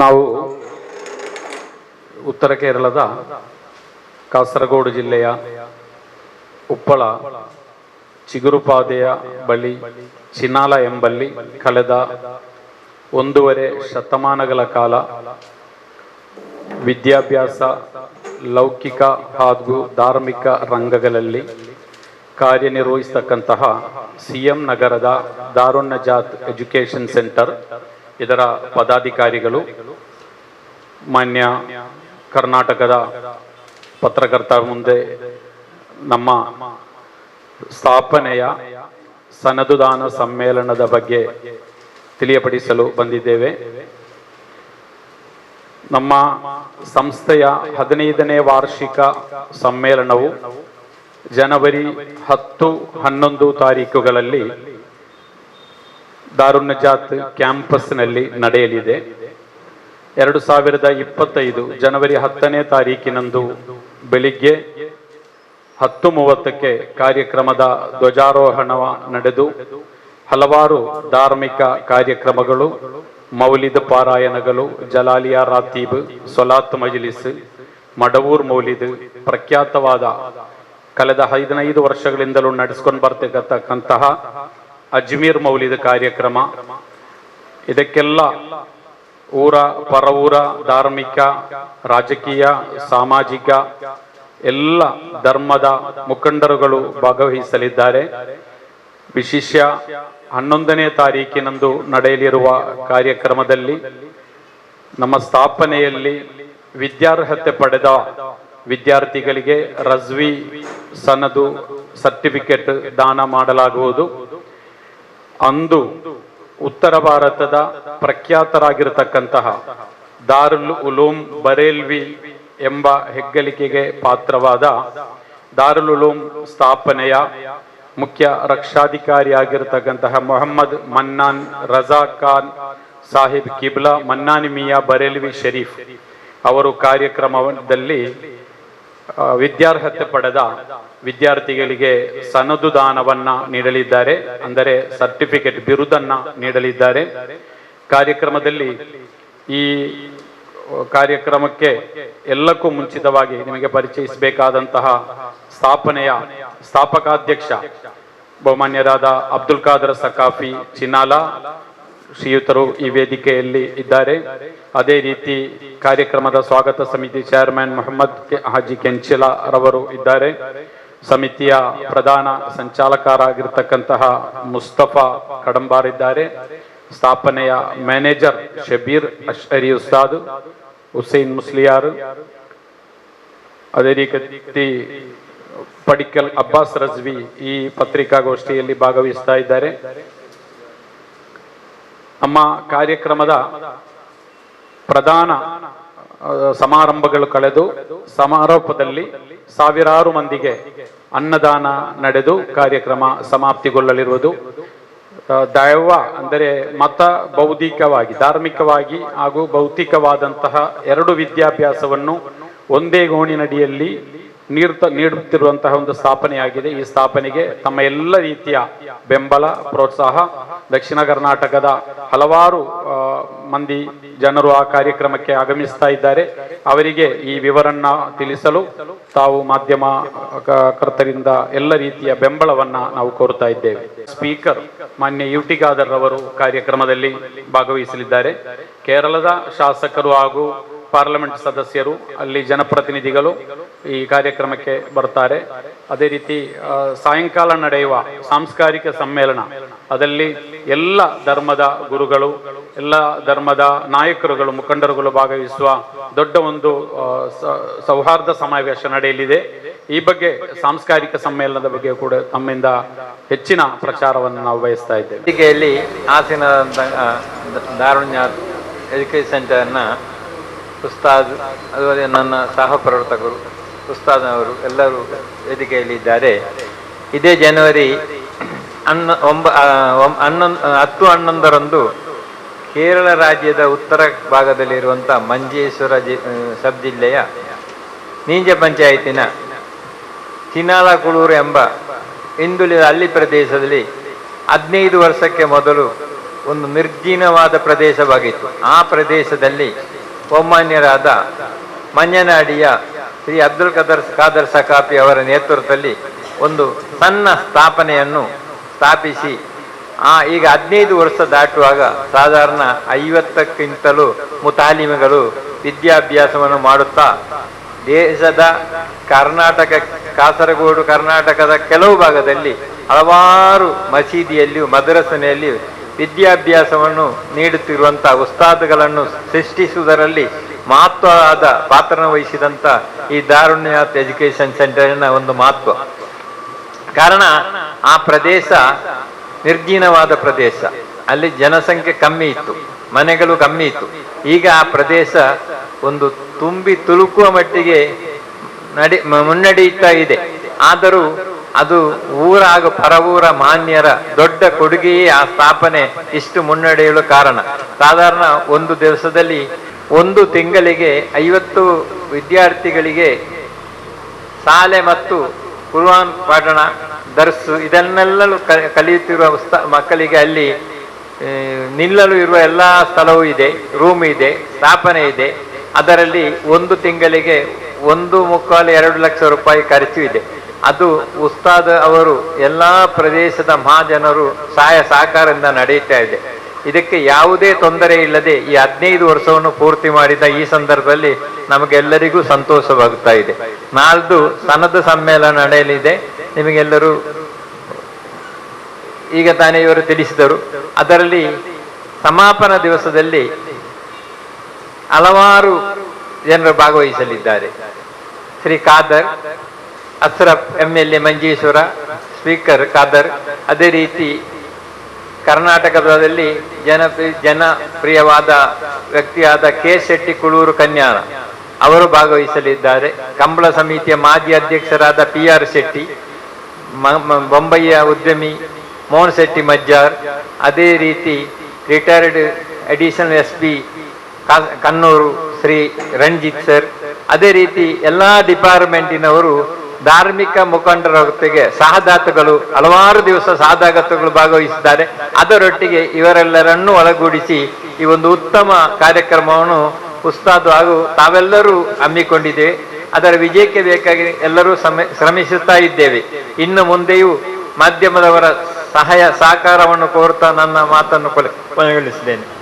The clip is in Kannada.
ನಾವು ಉತ್ತರ ಕೇರಳದ ಕಾಸರಗೋಡು ಜಿಲ್ಲೆಯ ಉಪ್ಪಳ ಚಿಗುರುಪಾದೆಯ ಬಳಿ, ಚಿನಾಲ ಎಂಬಲ್ಲಿ ಕಳೆದ ಒಂದೂವರೆ ಶತಮಾನಗಳ ಕಾಲ ವಿದ್ಯಾಭ್ಯಾಸ, ಲೌಕಿಕ ಹಾಗೂ ಧಾರ್ಮಿಕ ರಂಗಗಳಲ್ಲಿ ಕಾರ್ಯನಿರ್ವಹಿಸತಕ್ಕಂತಹ ಸಿ ಎಂ ನಗರದ ದಾರುಣ್ಯ ಜಾತ್ ಎಜುಕೇಷನ್ ಸೆಂಟರ್ ಇದರ ಪದಾಧಿಕಾರಿಗಳು ಮಾನ್ಯ ಕರ್ನಾಟಕದ ಪತ್ರಕರ್ತರ ಮುಂದೆ ನಮ್ಮ ಸ್ಥಾಪನೆಯ ಸನದುದಾನ ಸಮ್ಮೇಳನದ ಬಗ್ಗೆ ತಿಳಿಯಪಡಿಸಲು ಬಂದಿದ್ದೇವೆ. ನಮ್ಮ ಸಂಸ್ಥೆಯ ಹದಿನೈದನೇ ವಾರ್ಷಿಕ ಸಮ್ಮೇಳನವು ಜನವರಿ ಹತ್ತು ಹನ್ನೊಂದು ತಾರೀಕುಗಳಲ್ಲಿ ದಾರುಣ್ಯಜಾತ್ ಕ್ಯಾಂಪಸ್ನಲ್ಲಿ ನಡೆಯಲಿದೆ. ಎರಡು ಸಾವಿರದ ಇಪ್ಪತ್ತೈದು ಜನವರಿ ಹತ್ತನೇ ತಾರೀಕಿನಂದು ಬೆಳಿಗ್ಗೆ ಹತ್ತು ಮೂವತ್ತಕ್ಕೆ ಕಾರ್ಯಕ್ರಮದ ಧ್ವಜಾರೋಹಣ ನಡೆದು ಹಲವಾರು ಧಾರ್ಮಿಕ ಕಾರ್ಯಕ್ರಮಗಳು, ಮೌಲಿದ್ ಪಾರಾಯಣಗಳು, ಜಲಾಲಿಯಾ ರಾತೀಬ್, ಸೊಲಾತ್ ಮಜಲಿಸ್, ಮಡವೂರ್ ಮೌಲಿದ್, ಪ್ರಖ್ಯಾತವಾದ ಕಳೆದ ಹದಿನೈದು ವರ್ಷಗಳಿಂದಲೂ ನಡೆಸ್ಕೊಂಡು ಬರ್ತಕ್ಕಂತಹ ಅಜ್ಮೀರ್ ಮೌಲಿದ ಕಾರ್ಯಕ್ರಮ. ಇದಕ್ಕೆಲ್ಲ ಊರ ಪರವೂರ ಧಾರ್ಮಿಕ, ರಾಜಕೀಯ, ಸಾಮಾಜಿಕ ಎಲ್ಲ ಧರ್ಮದ ಮುಖಂಡರುಗಳು ಭಾಗವಹಿಸಲಿದ್ದಾರೆ. ವಿಶಿಷ್ಯ ಹನ್ನೊಂದನೇ ತಾರೀಕಿನಂದು ನಡೆಯಲಿರುವ ಕಾರ್ಯಕ್ರಮದಲ್ಲಿ ನಮ್ಮ ಸ್ಥಾಪನೆಯಲ್ಲಿ ವಿದ್ಯಾರ್ಹತೆ ಪಡೆದ ವಿದ್ಯಾರ್ಥಿಗಳಿಗೆ ರಜ್ವಿ ಸನದು ಸರ್ಟಿಫಿಕೇಟ್ ದಾನ ಮಾಡಲಾಗುವುದು. ಅಂದು ಉತ್ತರ ಭಾರತದ ಪ್ರಖ್ಯಾತರಾಗಿರತಕ್ಕಂತಹ ದಾರುಲ್ ಉಲೂಮ್ ಬರೇಲ್ವಿ ಎಂಬ ಹೆಗ್ಗಳಿಕೆಗೆ ಪಾತ್ರವಾದ ದಾರುಲ್ ಉಲೂಮ್ ಸ್ಥಾಪನೆಯ ಮುಖ್ಯ ರಕ್ಷಾಧಿಕಾರಿಯಾಗಿರತಕ್ಕಂತಹ ಮೊಹಮ್ಮದ್ ಮನ್ನಾನ್ ರಜಾ ಖಾನ್ ಸಾಹಿಬ್ ಕಿಬ್ಲಾ ಮನ್ನಾನಿ ಮಿಯಾ ಬರೇಲ್ವಿ ಶರೀಫ್ ಅವರು ಕಾರ್ಯಕ್ರಮದಲ್ಲಿ ವಿದ್ಯಾರ್ಹತೆ ಪಡೆದ ವಿದ್ಯಾರ್ಥಿಗಳಿಗೆ ಸನದು ದಾನವನ್ನ ನೀಡಲಿದ್ದಾರೆ. ಅಂದರೆ ಸರ್ಟಿಫಿಕೇಟ್ ಬಿರುದನ್ನ ನೀಡಲಿದ್ದಾರೆ. ಕಾರ್ಯಕ್ರಮದಲ್ಲಿ ಈ ಕಾರ್ಯಕ್ರಮಕ್ಕೆ ಎಲ್ಲಕ್ಕೂ ಮುಂಚಿತವಾಗಿ ನಿಮಗೆ ಪರಿಚಯಿಸಬೇಕಾದಂತಹ ಸ್ಥಾಪನೆಯ ಸ್ಥಾಪಕಾಧ್ಯಕ್ಷ ಬಹುಮಾನ್ಯರಾದ ಅಬ್ದುಲ್ ಖಾದರ್ ಸಕಾಫಿ ಚಿನಾಲ ಶ್ರೀಯುತರು ಈ ವೇದಿಕೆಯಲ್ಲಿ ಇದ್ದಾರೆ. ಅದೇ ರೀತಿ ಕಾರ್ಯಕ್ರಮದ ಸ್ವಾಗತ ಸಮಿತಿ ಚೇರ್ಮನ್ ಮೊಹಮ್ಮದ್ ಹಾಜಿ ಕೆಂಚಿಲ ರವರು ಇದ್ದಾರೆ. ಸಮಿತಿಯ ಪ್ರಧಾನ ಸಂಚಾಲಕರಾಗಿರ್ತಕ್ಕಂತಹ ಮುಸ್ತಫಾ ಕಡಂಬಾರ್ ಇದ್ದಾರೆ. ಸ್ಥಾಪನೆಯ ಮ್ಯಾನೇಜರ್ ಶಬೀರ್ ಅಶ್ವರಿ ಉಸ್ತಾದ್, ಹುಸೇನ್ ಮುಸ್ಲಿಯಾರ್, ಅದೇ ರೀತಿ ಪಡಿಕಲ್ ಅಬ್ಬಾಸ್ ರಜ್ವಿ ಈ ಪತ್ರಿಕಾಗೋಷ್ಠಿಯಲ್ಲಿ ಭಾಗವಹಿಸ್ತಾ ಇದ್ದಾರೆ. ನಮ್ಮ ಕಾರ್ಯಕ್ರಮದ ಪ್ರಧಾನ ಸಮಾರಂಭಗಳು ಕಳೆದು ಸಮಾರೋಪದಲ್ಲಿ ಸಾವಿರಾರು ಮಂದಿಗೆ ಅನ್ನದಾನ ನಡೆದು ಕಾರ್ಯಕ್ರಮ ಸಮಾಪ್ತಿಗೊಳ್ಳಲಿರುವುದು. ದೈವ ಅಂದರೆ ಮತ ಬೌದ್ಧಿಕವಾಗಿ, ಧಾರ್ಮಿಕವಾಗಿ ಹಾಗೂ ಭೌತಿಕವಾದಂತಹ ಎರಡು ವಿದ್ಯಾಭ್ಯಾಸವನ್ನು ಒಂದೇ ಗೋಣಿನಡಿಯಲ್ಲಿ ನೀಡ್ತ, ನೀಡುತ್ತಿರುವಂತಹ ಒಂದು ಸ್ಥಾಪನೆಯಾಗಿದೆ ಈ ಸ್ಥಾಪನೆಗೆ ತಮ್ಮ ಎಲ್ಲ ರೀತಿಯ ಬೆಂಬಲ, ಪ್ರೋತ್ಸಾಹ, ದಕ್ಷಿಣ ಕರ್ನಾಟಕದ ಹಲವಾರು ಮಂದಿ ಜನರು ಆ ಕಾರ್ಯಕ್ರಮಕ್ಕೆ ಆಗಮಿಸ್ತಾ ಇದ್ದಾರೆ. ಅವರಿಗೆ ಈ ವಿವರನ್ನ ತಿಳಿಸಲು ತಾವು ಮಾಧ್ಯಮ ಕರ್ತರಿಂದ ಎಲ್ಲ ರೀತಿಯ ಬೆಂಬಲವನ್ನ ನಾವು ಕೋರುತ್ತಾ ಇದ್ದೇವೆ. ಸ್ಪೀಕರ್ ಮಾನ್ಯ ಯು ಟಿ ಅವರು ಕಾರ್ಯಕ್ರಮದಲ್ಲಿ ಭಾಗವಹಿಸಲಿದ್ದಾರೆ. ಕೇರಳದ ಶಾಸಕರು ಹಾಗೂ ಪಾರ್ಲಿಮೆಂಟ್ ಸದಸ್ಯರು, ಅಲ್ಲಿ ಜನಪ್ರತಿನಿಧಿಗಳು ಈ ಕಾರ್ಯಕ್ರಮಕ್ಕೆ ಬರ್ತಾರೆ. ಅದೇ ರೀತಿ ಸಾಯಂಕಾಲ ನಡೆಯುವ ಸಾಂಸ್ಕಾರಿಕ ಸಮ್ಮೇಳನ ಅದರಲ್ಲಿ ಎಲ್ಲ ಧರ್ಮದ ಗುರುಗಳು, ಎಲ್ಲ ಧರ್ಮದ ನಾಯಕರುಗಳು, ಮುಖಂಡರುಗಳು ಭಾಗವಹಿಸುವ ದೊಡ್ಡ ಒಂದು ಸೌಹಾರ್ದ ಸಮಾವೇಶ ನಡೆಯಲಿದೆ. ಈ ಬಗ್ಗೆ ಸಾಂಸ್ಕಾರಿಕ ಸಮ್ಮೇಳನದ ಬಗ್ಗೆ ಕೂಡ ತಮ್ಮಿಂದ ಹೆಚ್ಚಿನ ಪ್ರಚಾರವನ್ನು ನಾವು ಬಯಸ್ತಾ ಇದ್ದೇವೆ. ಹೀಗೆಯಲ್ಲಿ ಹಾಸನ ದಾರುಣ್ಯ ಎಜುಕೇಶನ್ ಸೆಂಟರ್ನ ಉಸ್ತಾದ್ ಅದುವರೆ ನನ್ನ ಸಹಪ್ರವರ್ತಕರು ಉಸ್ತಾದ್ ಅವರು ಎಲ್ಲರೂ ವೇದಿಕೆಯಲ್ಲಿದ್ದಾರೆ ಇದೇ ಜನವರಿ ಹನ್ನ ಒಂಬ ಹನ್ನೊಂದು, ಹತ್ತು ಹನ್ನೊಂದರಂದು ಕೇರಳ ರಾಜ್ಯದ ಉತ್ತರ ಭಾಗದಲ್ಲಿರುವಂಥ ಮಂಜೇಶ್ವರ ಜಿ ಸಬ್ ಜಿಲ್ಲೆಯ ನೀಂಜ ಪಂಚಾಯತಿನ ಚಿನಾಲಕುಳೂರು ಎಂಬ ಹಿಂದುಳಿದ ಹಳ್ಳಿ ಪ್ರದೇಶದಲ್ಲಿ ಹದಿನೈದು ವರ್ಷಕ್ಕೆ ಮೊದಲು ಒಂದು ನಿರ್ಜೀನವಾದ ಪ್ರದೇಶವಾಗಿತ್ತು. ಆ ಪ್ರದೇಶದಲ್ಲಿ ಒಮ್ಮಾನ್ಯರಾದ ಮಂಜನಾಡಿಯ ಶ್ರೀ ಅಬ್ದುಲ್ ಕದರ್ ಖಾದರ್ ಸಕಾಪಿ ಅವರ ನೇತೃತ್ವದಲ್ಲಿ ಒಂದು ಸಣ್ಣ ಸ್ಥಾಪನೆಯನ್ನು ಸ್ಥಾಪಿಸಿ, ಆ ಈಗ ಹದಿನೈದು ವರ್ಷ ದಾಟುವಾಗ ಸಾಧಾರಣ ಐವತ್ತಕ್ಕಿಂತಲೂ ಮುತಾಲಿಮಗಳು ವಿದ್ಯಾಭ್ಯಾಸವನ್ನು ಮಾಡುತ್ತಾ, ದೇಶದ ಕರ್ನಾಟಕ, ಕಾಸರಗೋಡು ಕರ್ನಾಟಕದ ಕೆಲವು ಭಾಗದಲ್ಲಿ ಹಲವಾರು ಮಸೀದಿಯಲ್ಲಿಯೂ ಮದ್ರಸನೆಯಲ್ಲಿಯೂ ವಿದ್ಯಾಭ್ಯಾಸವನ್ನು ನೀಡುತ್ತಿರುವಂಥ ಉಸ್ತಾದ್ಗಳನ್ನು ಸೃಷ್ಟಿಸುವುದರಲ್ಲಿ ಮಹತ್ವವಾದ ಪಾತ್ರನ ವಹಿಸಿದಂತ ಈ ದಾರುಣ್ಯ ಎಜುಕೇಶನ್ ಸೆಂಟರ್ನ ಒಂದು ಮಹತ್ವ. ಕಾರಣ, ಆ ಪ್ರದೇಶ ನಿರ್ಜೀನವಾದ ಪ್ರದೇಶ. ಅಲ್ಲಿ ಜನಸಂಖ್ಯೆ ಕಮ್ಮಿ ಇತ್ತು, ಮನೆಗಳು ಕಮ್ಮಿ ಇತ್ತು. ಈಗ ಆ ಪ್ರದೇಶ ಒಂದು ತುಂಬಿ ತುಳುಕುವ ಮಟ್ಟಿಗೆ ನಡಿ ಮುನ್ನಡೆಯುತ್ತಾ ಇದೆ. ಆದರೂ ಅದು ಊರ ಹಾಗೂ ಪರವೂರ ಮಾನ್ಯರ ದೊಡ್ಡ ಕೊಡುಗೆಯೇ ಆ ಸ್ಥಾಪನೆ ಇಷ್ಟು ಮುನ್ನಡೆಯಲು ಕಾರಣ. ಸಾಧಾರಣ ಒಂದು ದಿವಸದಲ್ಲಿ ಒಂದು ತಿಂಗಳಿಗೆ ಐವತ್ತು ವಿದ್ಯಾರ್ಥಿಗಳಿಗೆ ಶಾಲೆ ಮತ್ತು ಕುರ್ವಾನ್ ಪಾಠಣ, ದರ್ಸು ಇದನ್ನೆಲ್ಲೂ ಕಲಿಯುತ್ತಿರುವ ಮಕ್ಕಳಿಗೆ ಅಲ್ಲಿ ನಿಲ್ಲಲು ಇರುವ ಎಲ್ಲ ಸ್ಥಳವೂ ಇದೆ ರೂಮ್ ಇದೆ, ಸ್ಥಾಪನೆ ಇದೆ. ಅದರಲ್ಲಿ ಒಂದು ತಿಂಗಳಿಗೆ ಒಂದು ಮುಕ್ಕಾಲು ಎರಡು ಲಕ್ಷ ರೂಪಾಯಿ ಖರ್ಚು ಇದೆ. ಅದು ಉಸ್ತಾದ್ ಅವರು ಎಲ್ಲ ಪ್ರದೇಶದ ಮಹಾಜನರು ಸಹಾಯ ಸಹಕಾರದಿಂದ ನಡೆಯುತ್ತಾ ಇದೆ. ಇದಕ್ಕೆ ಯಾವುದೇ ತೊಂದರೆ ಇಲ್ಲದೆ ಈ ಹದಿನೈದು ವರ್ಷವನ್ನು ಪೂರ್ತಿ ಮಾಡಿದ ಈ ಸಂದರ್ಭದಲ್ಲಿ ನಮಗೆಲ್ಲರಿಗೂ ಸಂತೋಷವಾಗುತ್ತಾ ಇದೆ. ನಾಳ್ದು ಸನದ ಸಮ್ಮೇಳನ ನಡೆಯಲಿದೆ. ನಿಮಗೆಲ್ಲರೂ ಈಗ ತಾನೇ ಇವರು ತಿಳಿಸಿದರು. ಅದರಲ್ಲಿ ಸಮಾಪನ ದಿವಸದಲ್ಲಿ ಹಲವಾರು ಜನರು ಭಾಗವಹಿಸಲಿದ್ದಾರೆ. Shri Khader, Ashraf, M L A Manjeshwar, speaker Khader. ಅದೇ ರೀತಿ ಕರ್ನಾಟಕದಲ್ಲಿ ಜನಪ್ರಿಯ ಜನಪ್ರಿಯವಾದ ವ್ಯಕ್ತಿಯಾದ ಕೆ ಶೆಟ್ಟಿ ಕುಳೂರು ಕನ್ಯಾನ ಅವರು ಭಾಗವಹಿಸಲಿದ್ದಾರೆ. ಕಂಬಳ ಸಮಿತಿಯ ಮಾಜಿ ಅಧ್ಯಕ್ಷರಾದ ಪಿ ಆರ್ ಶೆಟ್ಟಿ ಬೊಂಬೈಯ ಉದ್ಯಮಿ ಮೋಹನ್ ಶೆಟ್ಟಿ ಮಜ್ಜಾರ್, ಅದೇ ರೀತಿ retired additional S P Kannur Shri Ranjith sir ಅದೇ ರೀತಿ ಎಲ್ಲ ಡಿಪಾರ್ಟ್ಮೆಂಟಿನವರು ಧಾರ್ಮಿಕ ಮುಖಂಡರ ಹೊತ್ತಿಗೆ ಸಹದಾತುಗಳು ಹಲವಾರು ದಿವಸ ಸಹದಾಗತಗಳು ಭಾಗವಹಿಸಿದ್ದಾರೆ. ಅದರೊಟ್ಟಿಗೆ ಇವರೆಲ್ಲರನ್ನೂ ಒಳಗೂಡಿಸಿ ಈ ಒಂದು ಉತ್ತಮ ಕಾರ್ಯಕ್ರಮವನ್ನು ಉಸ್ತಾದ್ ಹಾಗೂ ತಾವೆಲ್ಲರೂ ಹಮ್ಮಿಕೊಂಡಿದ್ದೇವೆ ಅದರ ವಿಜಯಕ್ಕೆ ಬೇಕಾಗಿ ಎಲ್ಲರೂ ಶ್ರಮಿಸುತ್ತಾ ಇದ್ದೇವೆ. ಇನ್ನು ಮುಂದೆಯೂ ಮಾಧ್ಯಮದವರ ಸಹಾಯ ಸಹಕಾರವನ್ನು ಕೋರ್ತಾ ನನ್ನ ಮಾತನ್ನು ಕೊನೆ- ಕೊನೆಗೊಳಿಸಿದ್ದೇನೆ.